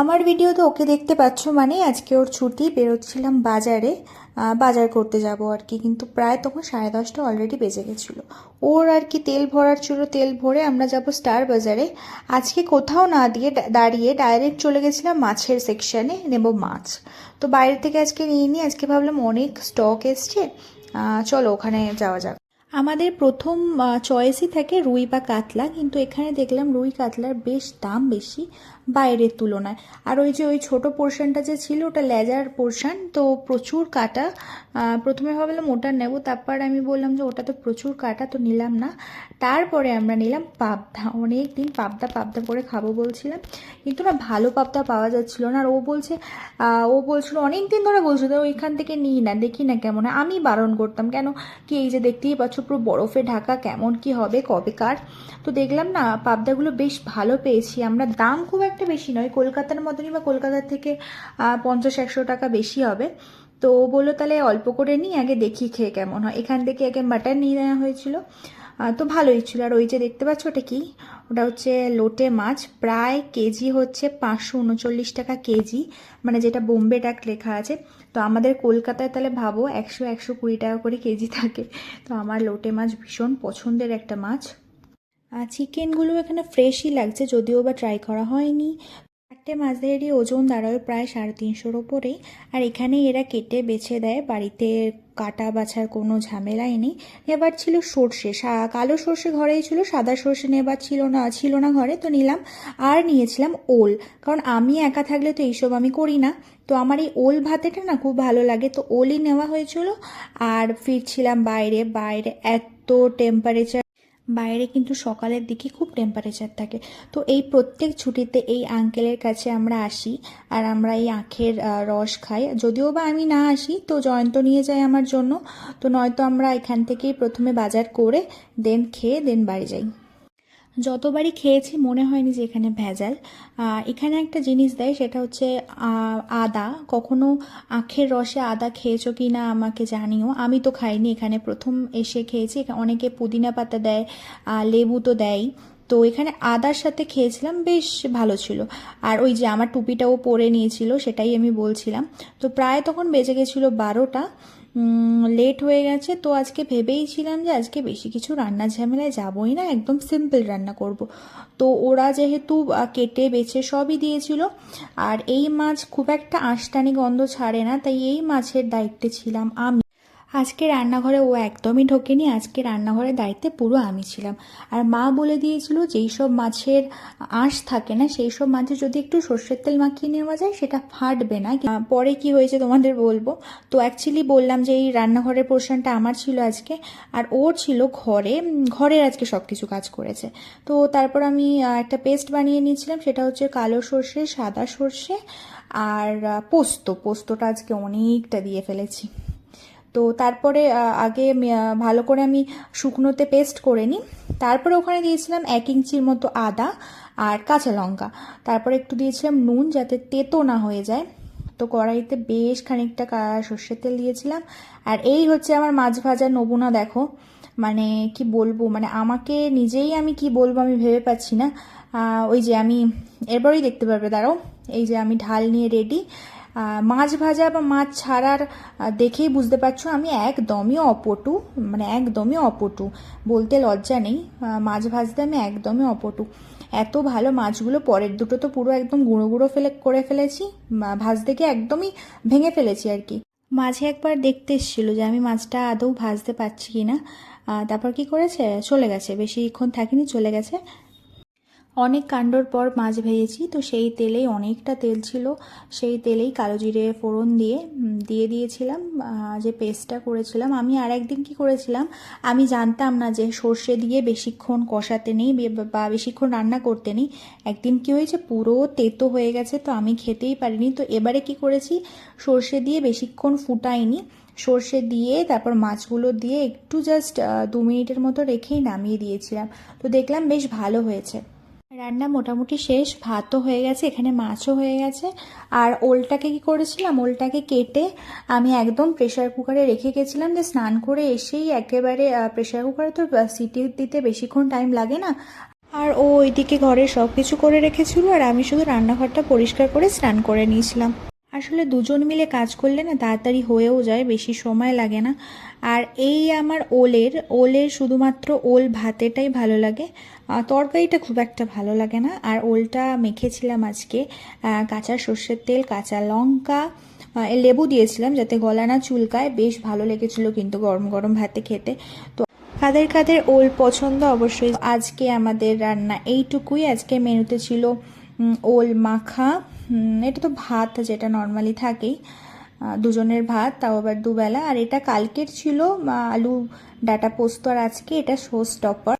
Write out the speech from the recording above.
আমার ভিডিওতে ওকে দেখতে পাচ্ছ মানে আজকে ওর ছুটি, বেরোচ্ছিলাম বাজারে বাজার করতে যাব আর কি। কিন্তু প্রায় তখন সাড়ে দশটা অলরেডি বেজে গেছিল। ওর আর কি তেল ভরার ছিল, তেল ভরে আমরা যাব স্টার বাজারে আজকে কোথাও না দিয়ে দাঁড়িয়ে ডাইরেক্ট চলে গেছিলাম মাছের সেকশানে নেব মাছ। তো বাইরে থেকে আজকে নিয়ে নিই আজকে ভাবলাম অনেক স্টক এসছে চলো ওখানে যাওয়া যাক। আমাদের প্রথম চয়েসই থাকে রুই বা কাতলা, কিন্তু এখানে দেখলাম রুই কাতলার বেশ দাম বেশি বাইরের তুলনায়। আর ওই যে ওই ছোট পোর্শনটা যে ছিল, ওটা লেজার পোর্শন তো প্রচুর কাটা প্রথমে ভাবলাম ওটা নেব, তারপর আমি বললাম যে ওটা তো প্রচুর কাটা তো নিলাম না। তারপরে আমরা নিলাম পাবদা। অনেক দিন পাবদা পাবদা করে খাব বলছিলাম, কিন্তু না ভালো পাবদা পাওয়া যাচ্ছিল না। আর ও বলছে ও বলছিল অনেক দিন ধরে বলছিল ওইখান থেকে নিই না, দেখি না কেমন। আমি বারণ করতাম, কেন? কি এই যে দেখতেই পাচ্ছ পুরো বরফে ঢাকা কেমন কি হবে কবে কার তো দেখলাম না, পাবদাগুলো বেশ ভালো পেয়েছি। আমরা দাম খুব একটা বেশি নয়, কলকাতার মতনই বা কলকাতার থেকে পঞ্চাশ একশো টাকা বেশি হবে। তো বলল, তাহলে অল্প করে নিই, আগে দেখি খেয়ে কেমন হয়। এখান থেকে আগে মাটন নিয়ে নেওয়া হয়েছিল। তো ভালোই ছিল। আর ওই যে দেখতে পাচ্ছ ওটা কি? ওটা হচ্ছে লোটে মাছ। প্রায় কেজি হচ্ছে পাঁচশো উনচল্লিশ টাকা কেজি। মানে যেটা বোম্বে ডাক লেখা আছে। তো আমাদের কলকাতায় তাহলে ভাবো একশো একশো কুড়ি টাকা করে কেজি থাকে। তো আমার লোটে মাছ ভীষণ পছন্দের একটা মাছ। চিকেনগুলো এখানে ফ্রেশই লাগছে, যদিও বা ট্রাই করা হয়নি। চারটে মাছেরই ওজন দাঁড়ায় প্রায় সাড়ে তিনশোর ওপরেই। আর এখানে এরা কেটে বেছে দেয়। বাড়িতে কাটা বাছার কোনো ঝামেলাই নেই। এবার ছিল সর্ষে। কালো সর্ষে ঘরেই ছিল, সাদা সর্ষে নেবার ছিল না ছিল না ঘরে। তো নিলাম আর নিয়েছিলাম ওল। কারণ আমি একা থাকলে তো এইসব আমি করি না। তো আমার এই ওল ভাতেটা না খুব ভালো লাগে। তো ওলই নেওয়া হয়েছিল। আর ফিরছিলাম বাইরে। বাইরে এত টেম্পারেচার বাইরে কিন্তু সকালের দিকে খুব টেম্পারেচার থাকে। তো এই প্রত্যেক ছুটিতে এই আঙ্কেলের কাছে আমরা আসি আর আমরা এই আখের রস খাই। যদিও বা আমি না আসি, তো জয়ন্ত নিয়ে যায় আমার জন্য। তো নয়তো আমরা এখান থেকেই প্রথমে বাজার করে দেন খেয়ে দেন বাড়ি যাই। যতবারই খেয়েছি, মনে হয়নি যে এখানে ভেজাল। এখানে একটা জিনিস দেয়, সেটা হচ্ছে আদা। কখনো আখের রসে আদা খেয়েছো কি না আমাকে জানিও। আমি তো খাইনি এখানে। প্রথম এসে খেয়েছি। অনেকে পুদিনা পাতা দেয় লেবু তো দেয়। তো এখানে আদার সাথে খেয়েছিলাম, বেশ ভালো ছিল। আর ওই যে আমার টুপিটাও পরে নিয়েছিল, সেটাই আমি বলছিলাম। তো প্রায় তখন বেজে গেছিল বারোটা। লেট হয়ে গেছে, তো আজকে ভেবেইছিলাম যে আজকে বেশি কিছু রান্না ঝামেলায় যাবই না, একদম সিম্পল রান্না করব। তো ওরা যেহেতু কেটে, বেছে সবই দিয়েছিল, আর এই মাছ খুব একটা আষ্টানি গন্ধ ছাড়ে না, তাই এই মাছের দায়িত্বে ছিলাম আমি। আজকে রান্নাঘরে ও একদমই ঢোকেনি, আজকে রান্নাঘরের দায়িত্বে পুরো আমি ছিলাম। আর মা বলে দিয়েছিল যেই সব মাছের আঁশ থাকে না, সেই সব মাছে যদি একটু সর্ষের তেল মাখিয়ে নেওয়া যায়, সেটা ফাটবে না। পরে কি হয়েছে তোমাদের বলব? তো অ্যাকচুয়ালি বললাম যে এই রান্নাঘরের পোর্শনটা আমার ছিল আজকে, আর ওর ছিল ঘরে। ঘরের আজকে সব কিছু কাজ করেছে। তো তারপর আমি একটা পেস্ট বানিয়ে নিয়েছিলাম, সেটা হচ্ছে কালো সর্ষে, সাদা সর্ষে, আর পোস্ত। পোস্তটা আজকে অনেকটা দিয়ে ফেলেছি। তো তারপরে আগে ভালো করে আমি শুকনোতে পেস্ট করে নিই। তারপরে ওখানে দিয়েছিলাম এক ইঞ্চির মতো আদা আর কাঁচা লঙ্কা। তারপরে একটু দিয়েছিলাম নুন যাতে তেতো না হয়ে যায়। তো কড়াইতে বেশ খানিকটা সর্ষের তেল দিয়েছিলাম। আর এই হচ্ছে আমার মাছ ভাজার নমুনা, দেখো। মানে কি বলব মানে আমাকে নিজেই আমি কি বলব আমি ভেবে পাচ্ছি না। ওই যে আমি, এরপরেই দেখতে পারবে, দাঁড়াও। এই যে আমি ঢাল নিয়ে রেডি মাছ ভাজা বা মাছ ছাড়ার দেখেই বুঝতে পারছ আমি একদমই অপটু মানে একদমই অপটু। বলতে লজ্জা নেই মাছ ভাজতে আমি একদমই অপটু। এত ভালো মাছগুলো, পরের দুটো তো পুরো একদম গুঁড়ো গুঁড়ো ফেলে, করে ফেলেছি ভাজতে গিয়ে একদমই ভেঙে ফেলেছি আর কি। মাঝে একবার দেখতে এসেছিল যে আমি মাছটা আদৌ ভাজতে পারছি কি না তারপর কি করেছে? চলে গেছে, বেশিক্ষণ থাকেনি, চলে গেছে। অনেক কাণ্ডর পর মাছ ভেজেছি, তো সেই তেলেই অনেকটা তেল ছিল। সেই তেলেই কালো জিরে ফোড়ন দিয়ে দিয়ে দিয়েছিলাম যে পেস্টটা করেছিলাম। আমি আর একদিন কি করেছিলাম, আমি জানতাম না যে সর্ষে দিয়ে বেশিক্ষণ কষাতে নেই, বে- বেশিক্ষণ রান্না করতে নেই। একদিন কি হয়েছে, পুরো তেতো হয়ে গেছে, তো আমি খেতেই পারিনি। তো এবারে কি করেছি, সর্ষে দিয়ে বেশিক্ষণ ফুটাইনি। সর্ষে দিয়ে, তারপর মাছগুলো দিয়ে একটু জাস্ট দু মিনিটের মতো রেখেই নামিয়ে দিয়েছিলাম। তো দেখলাম বেশ ভালো হয়েছে। রান্না মোটামুটি শেষ, ভাতও হয়ে গেছে, এখানে মাছও হয়ে গেছে। আর ওলটাকে কি করেছিলাম? ওলটাকে কেটে আমি একদম প্রেশার কুকারে রেখে গেছিলাম যে স্নান করে এসেই একেবারে প্রেশার কুকারে তো সিটি দিতে বেশিক্ষণ টাইম লাগে না। আর ও ওইদিকে ঘরে সব কিছু করে রেখেছিল আর আমি শুধু রান্নাঘরটা পরিষ্কার করে স্নান করে নিয়েছিলাম। আসলে দুজন মিলে কাজ করলে না তাড়াতাড়ি হয়েও যায়, বেশি সময় লাগে না। আর এই আমার ওলের ওলের শুধুমাত্র ওল ভাতেটাই ভালো লাগে। তরকারিটা খুব একটা ভালো লাগে না। আর ওলটা মেখেছিলাম আজকে কাঁচা সর্ষের তেল, কাঁচা লঙ্কা লেবু দিয়েছিলাম যাতে গলা না চুলকায়। বেশ ভালো লেগেছিল কিন্তু গরম গরম ভাতে খেতে। তো কাদের কাদের ওল পছন্দ অবশ্যই আজকে আমাদের রান্না এইটুকুই। আজকে মেনুতে ছিল ওল মাখা এটা তো ভাত যেটা নর্মালি থাকেই। দুজনের ভাত, তাও আবার দুবেলা। আর এটা কালকের ছিল আলু ডাটা পোস্ত আর আজকে এটা শো স্টপার